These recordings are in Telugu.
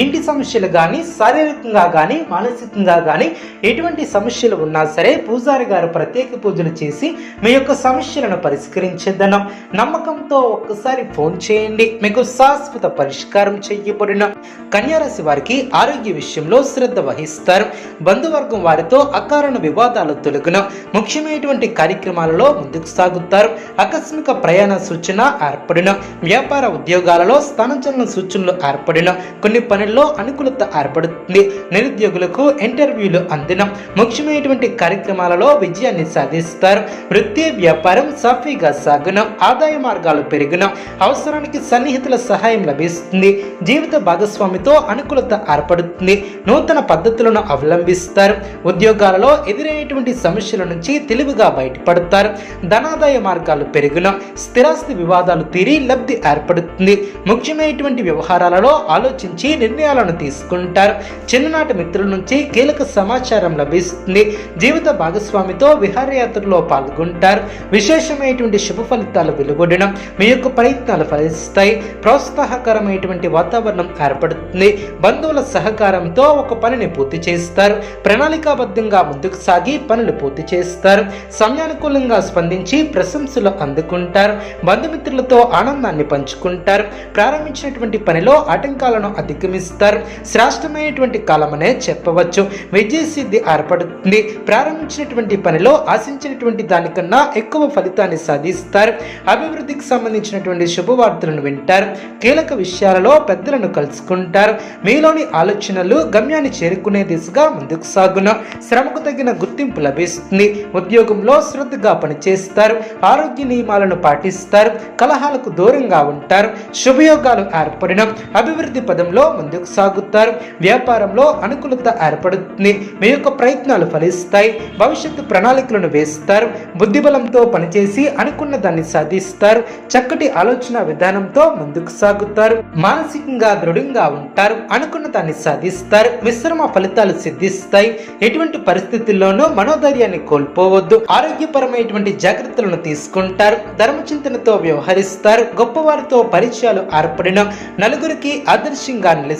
ఇంటి సమస్యలు కానీ శారీరకంగా కానీ మానసికంగా కానీ ఎటువంటి సమస్యలు ఉన్నా సరే పూజారి గారు ప్రత్యేక పూజలు చేసి మీ యొక్క సమస్యలను పరిష్కరించేద్దనం నమ్మకంతో ఒక్కసారి ఫోన్ చేయండి. మీకు శాశ్వత పరిష్కారం చెయ్యబడిన కన్యారాశి వారికి ఆరోగ్య విషయంలో శ్రద్ధ వహిస్తారు. బంధువర్గం వారితో అకారణ వివాదాలు తొలగిన ముఖ్యమైనటువంటి కార్యక్రమాలలో ముందుకు సాగుతారు. ఆకస్మిక ప్రయాణ సూచన ఏర్పడిన వ్యాపార ఉద్యోగాలలో స్థానచలన సూచనలు ఏర్పడిన కొన్ని పని పనుల్లో అనుకూలత ఏర్పడుతుంది. నిరుద్యోగులకు ఇంటర్వ్యూలు అందిన. ముఖ్యమైనటువంటి కార్యక్రమాలలో విజయాన్ని సాధిస్తారు. వృత్తి వ్యాపారం సాఫీగా సాగున. ఆదాయ మార్గాలు పెరిగిన. అవసరానికి సన్నిహితుల సహాయం లభిస్తుంది. జీవిత భాగస్వామితో అనుకూలత ఏర్పడుతుంది. నూతన పద్ధతులను అవలంబిస్తారు. ఉద్యోగాలలో ఎదురైనటువంటి సమస్యల నుంచి తెలివిగా బయటపడతారు. ధనాదాయ మార్గాలు పెరిగిన. స్థిరాస్తి వివాదాలు తీరి లబ్ధి ఏర్పడుతుంది. ముఖ్యమైనటువంటి వ్యవహారాలలో ఆలోచించి నిర్ణయాలను తీసుకుంటారు. చిన్ననాటి మిత్రుల నుంచి కీలక సమాచారం లభిస్తుంది. జీవిత భాగస్వామితో విహారయాత్రలో పాల్గొంటారు. విశేషమైనటువంటి శుభ ఫలితాలు వెలువడడం మీ యొక్క ప్రయత్నాలు ఫలిస్తాయి. ప్రోత్సాహకరమైనటువంటి వాతావరణం ఏర్పడుతుంది. బంధువుల సహకారంతో ఒక పనిని పూర్తి చేస్తారు. ప్రణాళికాబద్ధంగా ముందుకు సాగి పనులు పూర్తి చేస్తారు. సమయానుకూలంగా స్పందించి ప్రశంసలు అందుకుంటారు. బంధుమిత్రులతో ఆనందాన్ని పంచుకుంటారు. ప్రారంభించినటువంటి పనిలో ఆటంకాలను అధిగమిస్తారు. శ్రేష్టమైనటువంటి కాలమనే చెప్పవచ్చు. విజయ సిద్ధి ఏర్పడుతుంది. ప్రారంభించినటువంటి పనిలో ఆశించినటువంటి దానికన్నా ఎక్కువ ఫలితాన్ని సాధిస్తారు. అభివృద్ధికి సంబంధించినటువంటి శుభవార్తలను వింటారు. కీలక విషయాలలో పెద్దలను కలుసుకుంటారు. మీలోని ఆలోచనలు గమ్యాన్ని చేరుకునే దిశగా ముందుకు సాగున. శ్రమకు తగిన గుర్తింపు లభిస్తుంది. ఉద్యోగంలో శ్రద్ధగా పనిచేస్తారు. ఆరోగ్య నియమాలను పాటిస్తారు. కలహాలకు దూరంగా ఉంటారు. శుభయోగాలు ఏర్పడిన. అభివృద్ధి పదంలో ముందుకు సాగుతారు. వ్యాపారంలో అనుకూలత ఏర్పడుతుంది. మీ యొక్క ప్రయత్నాలు ఫలిస్తాయి. భవిష్యత్తు ప్రణాళికలను వేస్తారు. బుద్ధిబలంతో పనిచేసి అనుకున్న దాన్ని సాధిస్తారు. చక్కటి ఆలోచన విధానంతో ముందుకు సాగుతారు. మానసికంగా దృఢంగా ఉంటారు. అనుకున్న దాన్ని సాధిస్తారు. మిశ్రమ ఫలితాలు సిద్ధిస్తాయి. ఎటువంటి పరిస్థితుల్లోనూ మనోధైర్యాన్ని కోల్పోవద్దు. ఆరోగ్యపరమైనటువంటి జాగ్రత్తలను తీసుకుంటారు. ధర్మచింతనతో వ్యవహరిస్తారు. గొప్పవారితో పరిచయాలు ఏర్పడిన నలుగురికి ఆదర్శంగా నిలుస్తారు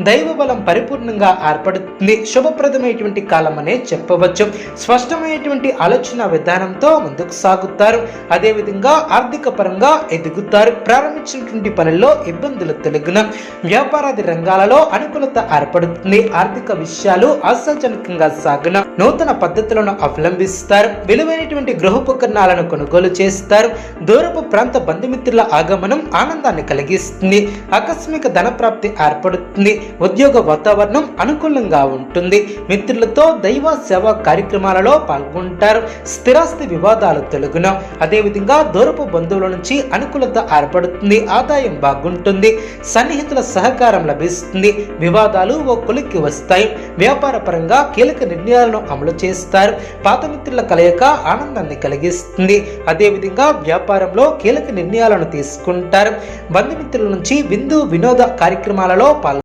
దైవ బలం పరిపూర్ణంగా ఏర్పడుతుంది. శుభప్రదమైనటువంటి కాలం అనే చెప్పవచ్చు. స్పష్టమైనటువంటి ఆలోచన విధానంతో ముందుకు సాగుతారు. అదేవిధంగా ఆర్థిక పరంగా ఎదుగుతారు. ప్రారంభించినటువంటి పనుల్లో ఇబ్బందులు తొలగిన వ్యాపారాది రంగాలలో అనుకూలత ఏర్పడుతుంది. ఆర్థిక విషయాలు ఆశాజనకంగా సాగిన నూతన పద్ధతులను అవలంబిస్తారు. విలువైనటువంటి గృహోపకరణాలను కొనుగోలు చేస్తారు. దూరపు ప్రాంత బంధుమిత్రుల ఆగమనం ఆనందాన్ని కలిగిస్తుంది. ఆకస్మిక ధన ప్రాప్తి ఏర్పడుతుంది. ఉద్యోగ వాతావరణం అనుకూలంగా ఉంటుంది. మిత్రులతో దైవ సేవా కార్యక్రమాలలో పాల్గొంటారు. స్థిరాస్తి వివాదాలు తెలుగును. అదేవిధంగా దూరపు బంధువుల నుంచి అనుకూలత ఏర్పడుతుంది. ఆదాయం బాగుంటుంది. సన్నిహితుల సహకారం లభిస్తుంది. వివాదాలు ఓ కొలిక్కి వస్తాయి. వ్యాపార పరంగా కీలక నిర్ణయాలను అమలు చేస్తారు. పాత మిత్రుల కలయిక ఆనందాన్ని కలిగిస్తుంది. అదేవిధంగా వ్యాపారంలో కీలక నిర్ణయాలను తీసుకుంటారు. బంధుమిత్రుల నుంచి విందు వినోద కార్యక్రమాలలో పాల్గొంటారు